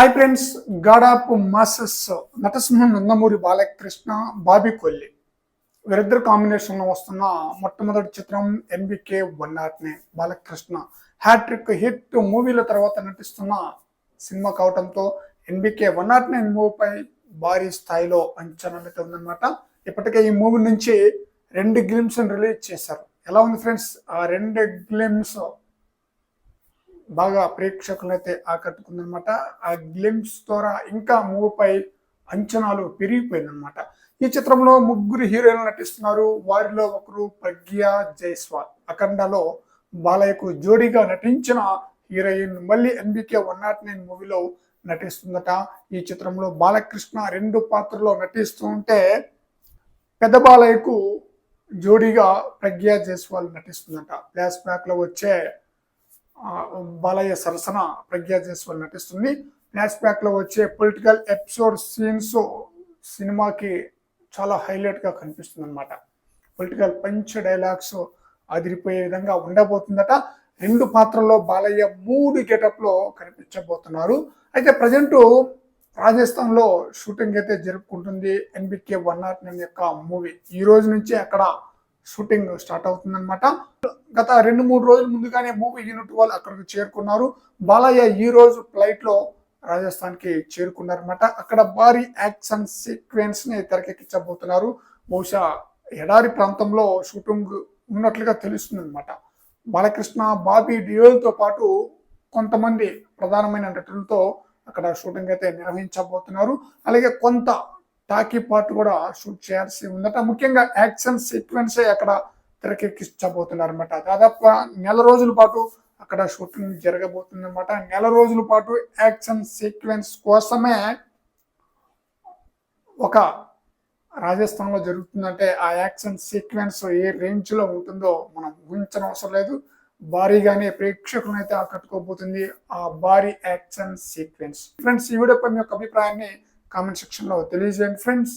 Hi friends god of masses నటసింహ నందమూరి బాలకృష్ణ బాబీ కొల్లి. వీరిద్దరు కాంబినేషన్లో వస్తున్న మొట్టమొదటి చిత్రం MBK one నాట్నే Balakrishna. Hat-trick hit మూవీల తర్వాత నటిస్తున్న సినిమా కావడంతో ఎన్బికే వన్ నాట్ నైన్ మూవీపై భారీ స్థాయిలో అంచనాలు అయితే ఉందన్నమాట ఇప్పటికే ఈ మూవీ నుంచి రెండు గ్లిమ్స్ రిలీజ్ చేశారు. ఎలా ఉంది ఫ్రెండ్స్ ఆ రెండు గ్లిమ్స్ బాగా ప్రేక్షకులను అయితే ఆకట్టుకుందనమాట. ఆ గ్లిమ్స్ ద్వారా ఇంకా మూవీపై అంచనాలు పెరిగిపోయిందనమాట. ఈ చిత్రంలో ముగ్గురు హీరోయిన్లు నటిస్తున్నారు. వారిలో ఒకరు ప్రజ్ఞ జైస్వాల్. అఖండలో బాలయ్యకు జోడీగా నటించిన హీరోయిన్ మళ్ళీ ఎన్బికే వన్ నాట్ నైన్ మూవీలో నటిస్తుందట. ఈ చిత్రంలో బాలకృష్ణ రెండు పాత్రలో నటిస్తూ ఉంటే పెద్ద బాలయ్యకు జోడీగా ప్రజ్ఞ జైస్వాల్ నటిస్తుందట. ఫ్లాష్ బ్యాక్లో వచ్చే బాలయ్య సరసన ప్రజ్ఞా నటిస్తుంది. ఫ్లాష్ బ్యాక్లో వచ్చే పొలిటికల్ ఎపిసోడ్ సీన్స్ సినిమాకి చాలా హైలైట్గా కనిపిస్తుంది అనమాట పొలిటికల్ పంచ్ డైలాగ్స్ అదిరిపోయే విధంగా ఉండబోతుందట. రెండు పాత్రల్లో బాలయ్య మూడు గెటప్లో కనిపించబోతున్నారు. అయితే ప్రజెంట్ రాజస్థాన్లో షూటింగ్ అయితే జరుపుకుంటుంది. ఎన్బికే వన్ నాట్ నైన్ యొక్క మూవీ ఈ రోజు నుంచి అక్కడ షూటింగ్ స్టార్ట్ అవుతుందన్నమాట. గత రెండు మూడు రోజుల ముందుగానే మూవీ యూనిట్ వాళ్ళు అక్కడికి చేరుకున్నారు. బాలయ్య ఈ రోజు ఫ్లైట్లో రాజస్థాన్కి చేరుకున్నారన్నమాట. అక్కడ భారీ యాక్షన్ సీక్వెన్స్ని తెరకెక్కించబోతున్నారు. బహుశా ఎడారి ప్రాంతంలో షూటింగ్ ఉన్నట్లుగా తెలుస్తుంది అనమాట బాలకృష్ణ బాబీ డియోల్తో పాటు కొంతమంది ప్రధానమైన నటులతో అక్కడ షూటింగ్ అయితే నిర్వహించబోతున్నారు. అలాగే కొంత టాకీ పార్ట్ కూడా షూట్ చేయాల్సి ఉందట. ముఖ్యంగా యాక్షన్ సీక్వెన్స్ అక్కడ తెరకెక్కించబోతున్నారు అనమాట దాదాపుగా నెల రోజుల పాటు అక్కడ షూటింగ్ జరగబోతుంది అనమాట నెల రోజుల పాటు యాక్షన్ సీక్వెన్స్ కోసమే ఒక రాజస్థాన్లో జరుగుతుందంటే ఆ యాక్షన్ సీక్వెన్స్ ఏ రేంజ్లో ఉంటుందో మనం ఊహించడం అవసరం లేదు. భారీగానే ప్రేక్షకులను అయితే ఆకట్టుకోబోతుంది ఆ భారీ యాక్షన్ సీక్వెన్స్. ఫ్రెండ్స్ ఈ వీడియోపై మీ యొక్క అభిప్రాయాన్ని కామెంట్ సెక్షన్ లో తెలియజేయండి ఫ్రెండ్స్